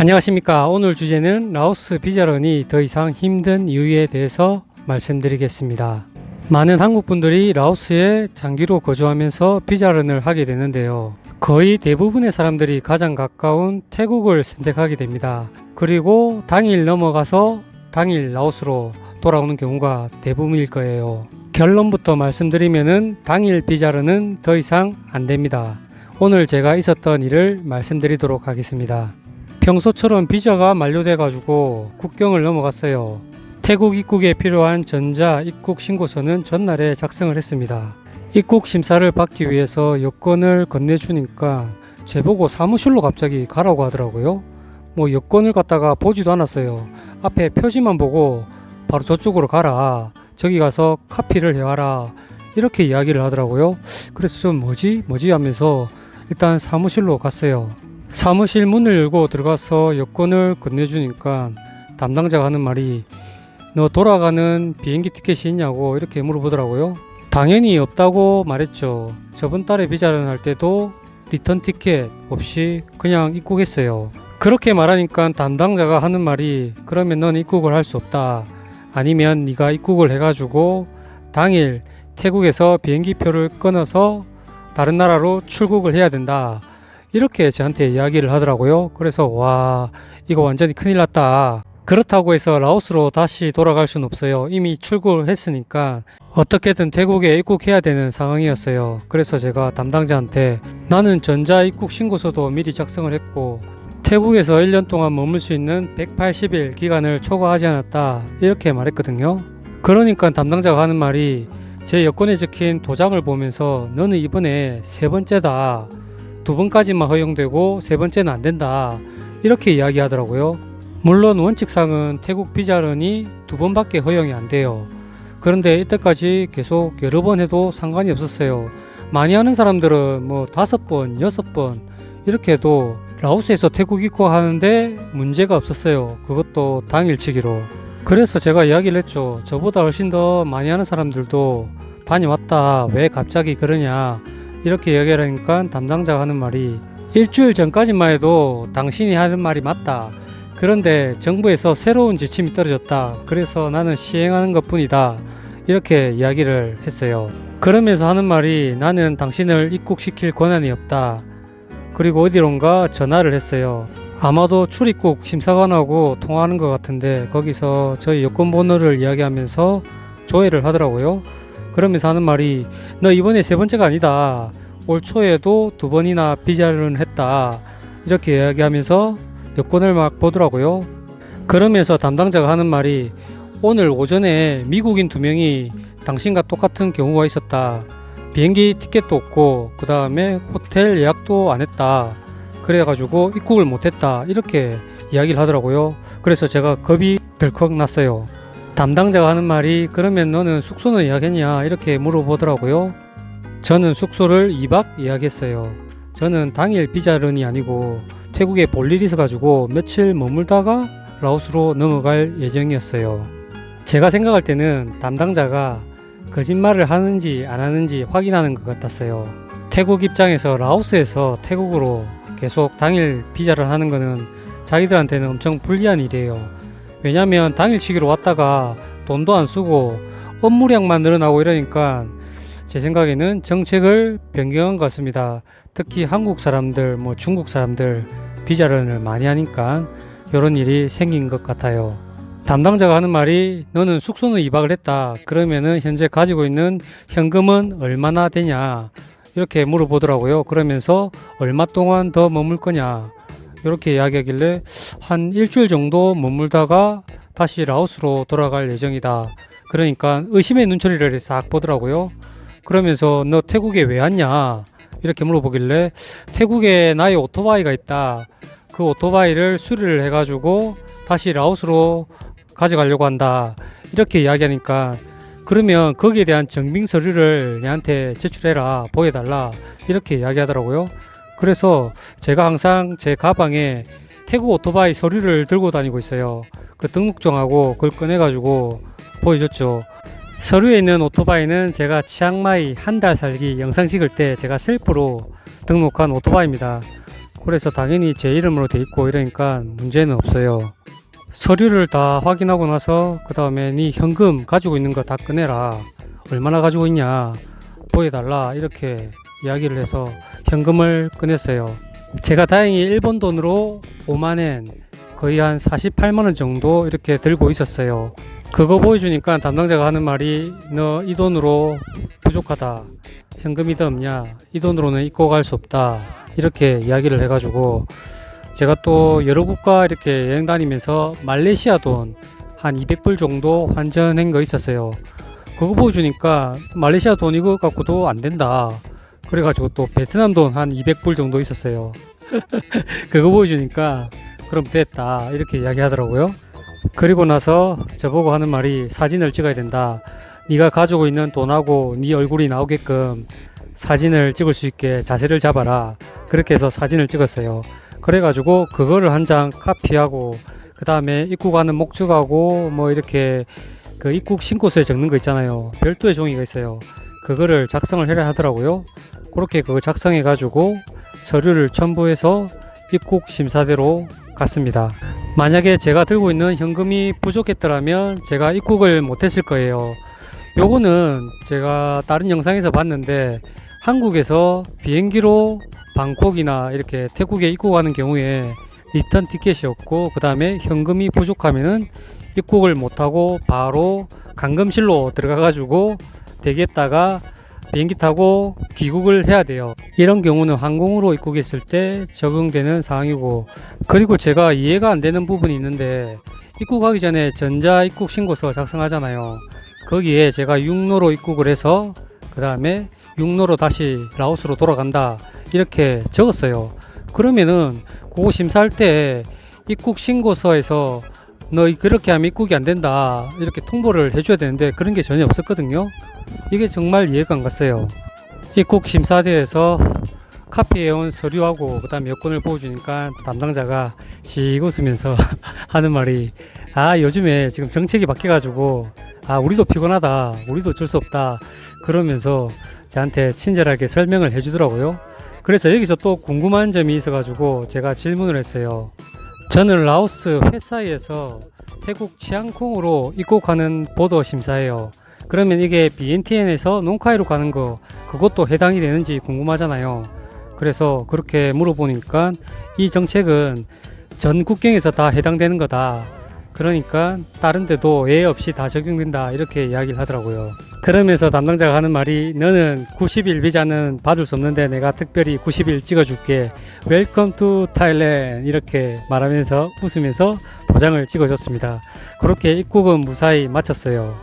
안녕하십니까. 오늘 주제는 라오스 비자런이 더 이상 힘든 이유에 대해서 말씀드리겠습니다. 많은 한국 분들이 라오스에 장기로 거주하면서 비자런을 하게 되는데요. 거의 대부분의 사람들이 가장 가까운 태국을 선택하게 됩니다. 그리고 당일 넘어가서 당일 라오스로 돌아오는 경우가 대부분일 거예요. 결론부터 말씀드리면은 당일 비자르는 더 이상 안 됩니다. 오늘 제가 있었던 일을 말씀드리도록 하겠습니다. 평소처럼 비자가 만료돼 가지고 국경을 넘어갔어요. 태국 입국에 필요한 전자 입국 신고서는 전날에 작성을 했습니다. 입국 심사를 받기 위해서 여권을 건네주니까 제보고 사무실로 갑자기 가라고 하더라고요. 뭐 여권을 갖다가 보지도 않았어요. 앞에 표지만 보고 바로 저쪽으로 가라. 저기 가서 카피를 해와라. 이렇게 이야기를 하더라고요. 그래서 좀 뭐지? 뭐지? 하면서 일단 사무실로 갔어요. 사무실 문을 열고 들어가서 여권을 건네주니까 담당자가 하는 말이 너 돌아가는 비행기 티켓이 있냐고 이렇게 물어보더라고요. 당연히 없다고 말했죠. 저번 달에 비자를 할 때도 리턴 티켓 없이 그냥 입국했어요. 그렇게 말하니까 담당자가 하는 말이 그러면 넌 입국을 할 수 없다. 아니면 네가 입국을 해가지고 당일 태국에서 비행기표를 끊어서 다른 나라로 출국을 해야 된다. 이렇게 저한테 이야기를 하더라고요. 그래서 와 이거 완전히 큰일 났다. 그렇다고 해서 라오스로 다시 돌아갈 수는 없어요. 이미 출국을 했으니까 어떻게든 태국에 입국해야 되는 상황이었어요. 그래서 제가 담당자한테 나는 전자 입국 신고서도 미리 작성을 했고 태국에서 1년 동안 머물 수 있는 180일 기간을 초과하지 않았다. 이렇게 말했거든요. 그러니까 담당자가 하는 말이 제 여권에 적힌 도장을 보면서 너는 이번에 세 번째다. 두 번까지만 허용되고 세 번째는 안 된다. 이렇게 이야기하더라고요. 물론 원칙상은 태국 비자런이 두 번밖에 허용이 안 돼요. 그런데 이때까지 계속 여러 번 해도 상관이 없었어요. 많이 하는 사람들은 뭐 다섯 번, 여섯 번 이렇게 해도 라오스에서 태국 입국하는데 문제가 없었어요. 그것도 당일치기로. 그래서 제가 이야기를 했죠. 저보다 훨씬 더 많이 하는 사람들도 다녀왔다. 왜 갑자기 그러냐. 이렇게 이야기를 하니까 담당자가 하는 말이 일주일 전까지만 해도 당신이 하는 말이 맞다. 그런데 정부에서 새로운 지침이 떨어졌다. 그래서 나는 시행하는 것 뿐이다. 이렇게 이야기를 했어요. 그러면서 하는 말이 나는 당신을 입국시킬 권한이 없다. 그리고 어디론가 전화를 했어요. 아마도 출입국 심사관하고 통화하는 것 같은데 거기서 저희 여권 번호를 이야기하면서 조회를 하더라고요. 그러면서 하는 말이 너 이번에 세 번째가 아니다. 올 초에도 두 번이나 비자를 했다. 이렇게 이야기하면서 여권을 막 보더라고요. 그러면서 담당자가 하는 말이 오늘 오전에 미국인 두 명이 당신과 똑같은 경우가 있었다. 비행기 티켓도 없고 그 다음에 호텔 예약도 안 했다. 그래가지고 입국을 못했다. 이렇게 이야기를 하더라고요. 그래서 제가 겁이 덜컥 났어요. 담당자가 하는 말이 그러면 너는 숙소는 예약했냐 이렇게 물어보더라고요. 저는 숙소를 2박 예약했어요. 저는 당일 비자런이 아니고 태국에 볼 일이 있어가지고 며칠 머물다가 라오스로 넘어갈 예정이었어요. 제가 생각할 때는 담당자가 거짓말을 하는지 안 하는지 확인하는 것 같았어요. 태국 입장에서 라오스에서 태국으로 계속 당일 비자를 하는 거는 자기들한테는 엄청 불리한 일이에요. 왜냐면 당일치기로 왔다가 돈도 안 쓰고 업무량만 늘어나고 이러니까 제 생각에는 정책을 변경한 것 같습니다. 특히 한국 사람들, 뭐 중국 사람들 비자런을 많이 하니까 이런 일이 생긴 것 같아요. 담당자가 하는 말이 너는 숙소는 2박을 했다. 그러면은 현재 가지고 있는 현금은 얼마나 되냐? 이렇게 물어보더라고요. 그러면서 얼마 동안 더 머물 거냐? 이렇게 이야기하길래 한 일주일 정도 머물다가 다시 라오스로 돌아갈 예정이다. 그러니까 의심의 눈초리를 싹 보더라고요. 그러면서 너 태국에 왜 왔냐? 이렇게 물어보길래 태국에 나의 오토바이가 있다. 그 오토바이를 수리를 해가지고 다시 라오스로 가져가려고 한다. 이렇게 이야기하니까 그러면 거기에 대한 증빙 서류를 내한테 제출해라. 보여달라. 이렇게 이야기하더라고요. 그래서 제가 항상 제 가방에 태국 오토바이 서류를 들고 다니고 있어요. 그 등록증하고 그걸 꺼내가지고 보여줬죠. 서류에 있는 오토바이는 제가 치앙마이 한 달 살기 영상 찍을 때 제가 셀프로 등록한 오토바이입니다. 그래서 당연히 제 이름으로 돼 있고 이러니까 문제는 없어요. 서류를 다 확인하고 나서 그 다음에 네 현금 가지고 있는 거 다 꺼내라. 얼마나 가지고 있냐 보여달라 이렇게 이야기를 해서 현금을 꺼냈어요. 제가 다행히 일본 돈으로 5만엔 거의 한 48만 원 정도 이렇게 들고 있었어요. 그거 보여주니까 담당자가 하는 말이 너 이 돈으로 부족하다. 현금이 더 없냐? 이 돈으로는 입고 갈 수 없다. 이렇게 이야기를 해가지고 제가 또 여러 국가 이렇게 여행 다니면서 말레이시아 돈 한 200불 정도 환전한 거 있었어요. 그거 보여주니까 말레이시아 돈 이거 갖고도 안 된다. 그래가지고 또 베트남 돈 한 200불 정도 있었어요. 그거 보여주니까 그럼 됐다. 이렇게 이야기 하더라고요. 그리고 나서 저보고 하는 말이 사진을 찍어야 된다. 네가 가지고 있는 돈하고 네 얼굴이 나오게끔 사진을 찍을 수 있게 자세를 잡아라. 그렇게 해서 사진을 찍었어요. 그래가지고 그거를 한 장 카피하고 그 다음에 입국하는 목적하고 뭐 이렇게 그 입국 신고서에 적는 거 있잖아요. 별도의 종이가 있어요. 그거를 작성을 해야 하더라고요. 그렇게 그거 작성해 가지고 서류를 첨부해서 입국 심사대로 갔습니다. 만약에 제가 들고 있는 현금이 부족했더라면 제가 입국을 못했을 거예요. 요거는 제가 다른 영상에서 봤는데 한국에서 비행기로 방콕이나 이렇게 태국에 입국하는 경우에 리턴 티켓이 없고 그 다음에 현금이 부족하면은 입국을 못하고 바로 감금실로 들어가 가지고 대기했다가 비행기 타고 귀국을 해야 돼요. 이런 경우는 항공으로 입국했을 때 적용되는 사항이고 그리고 제가 이해가 안 되는 부분이 있는데 입국하기 전에 전자 입국 신고서 작성하잖아요. 거기에 제가 육로로 입국을 해서 그 다음에 육로로 다시 라오스로 돌아간다 이렇게 적었어요. 그러면은 그거 심사할 때 입국 신고서에서 너 그렇게 하면 입국이 안 된다 이렇게 통보를 해줘야 되는데 그런 게 전혀 없었거든요. 이게 정말 이해가 안 갔어요. 입국 심사대에서 카피해온 서류하고 그다음 여권을 보여주니까 담당자가 씩 웃으면서 하는 말이 아 요즘에 지금 정책이 바뀌어가지고 아 우리도 피곤하다 우리도 어쩔 수 없다 그러면서 저한테 친절하게 설명을 해주더라고요. 그래서 여기서 또 궁금한 점이 있어가지고 제가 질문을 했어요. 저는 라오스 회사에서 태국 치앙콩으로 입국하는 보도 심사예요. 그러면 이게 BNTN에서 농카이로 가는 거 그것도 해당이 되는지 궁금하잖아요. 그래서 그렇게 물어보니까 이 정책은 전 국경에서 다 해당되는 거다. 그러니까 다른 데도 예외 없이 다 적용된다 이렇게 이야기를 하더라고요. 그러면서 담당자가 하는 말이 너는 90일 비자는 받을 수 없는데 내가 특별히 90일 찍어줄게. 웰컴 투 타일랜드 이렇게 말하면서 웃으면서 도장을 찍어줬습니다. 그렇게 입국은 무사히 마쳤어요.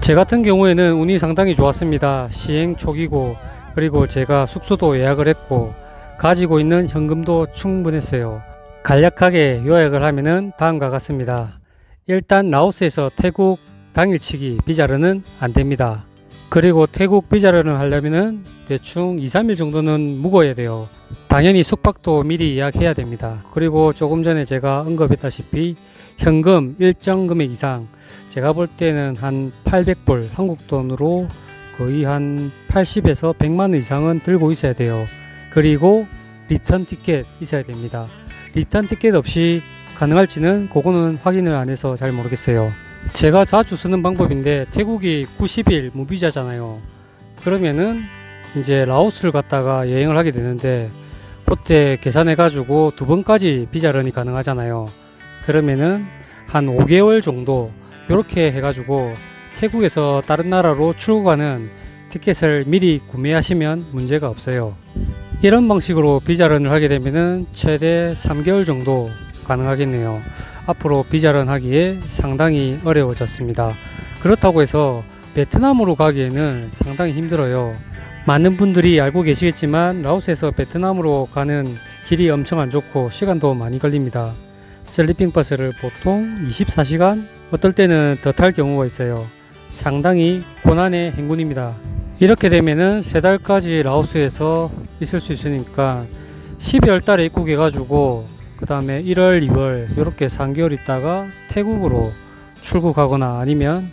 제 같은 경우에는 운이 상당히 좋았습니다. 시행 초기고 그리고 제가 숙소도 예약을 했고 가지고 있는 현금도 충분했어요. 간략하게 요약을 하면은 다음과 같습니다. 일단 라오스에서 태국 당일치기 비자르는 안 됩니다. 그리고 태국 비자르는 하려면은 대충 2, 3일 정도는 묵어야 돼요. 당연히 숙박도 미리 예약해야 됩니다. 그리고 조금 전에 제가 언급했다시피 현금 일정 금액 이상 제가 볼 때는 한 800불 한국 돈으로 거의 한 80에서 100만 원 이상은 들고 있어야 돼요. 그리고 리턴 티켓 있어야 됩니다. 리턴 티켓 없이 가능할지는 그거는 확인을 안 해서 잘 모르겠어요. 제가 자주 쓰는 방법인데 태국이 90일 무비자잖아요. 그러면은 이제 라오스를 갔다가 여행을 하게 되는데 그때 계산해 가지고 두 번까지 비자런이 가능하잖아요. 그러면은 한 5개월 정도 이렇게 해 가지고 태국에서 다른 나라로 출국하는 티켓을 미리 구매하시면 문제가 없어요. 이런 방식으로 비자런을 하게 되면은 최대 3개월 정도 가능하겠네요. 앞으로 비자런 하기에 상당히 어려워졌습니다. 그렇다고 해서 베트남으로 가기에는 상당히 힘들어요. 많은 분들이 알고 계시겠지만 라오스에서 베트남으로 가는 길이 엄청 안 좋고 시간도 많이 걸립니다. 슬리핑 버스를 보통 24시간 어떨 때는 더 탈 경우가 있어요. 상당히 고난의 행군입니다. 이렇게 되면은 세 달까지 라오스에서 있을 수 있으니까 12월 달에 입국해 가지고 그 다음에 1월, 2월 이렇게 3개월 있다가 태국으로 출국하거나 아니면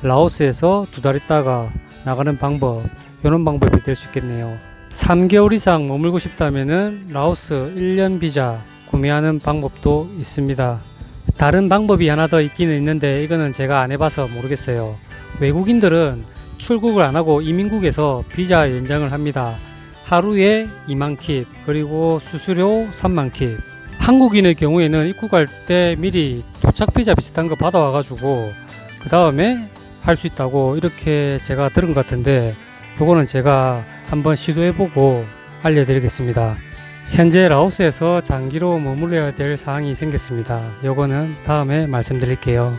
라오스에서 두 달 있다가 나가는 방법 이런 방법이 될 수 있겠네요. 3개월 이상 머물고 싶다면은 라오스 1년 비자 구매하는 방법도 있습니다. 다른 방법이 하나 더 있기는 있는데 이거는 제가 안 해봐서 모르겠어요. 외국인들은 출국을 안 하고 이민국에서 비자 연장을 합니다. 하루에 2만 킵 그리고 수수료 3만 킵. 한국인의 경우에는 입국 할 때 미리 도착 비자 비슷한 거 받아와 가지고 그 다음에 할 수 있다고 이렇게 제가 들은 것 같은데 요거는 제가 한번 시도해보고 알려드리겠습니다. 현재 라오스에서 장기로 머물러야 될 사항이 생겼습니다. 요거는 다음에 말씀드릴게요.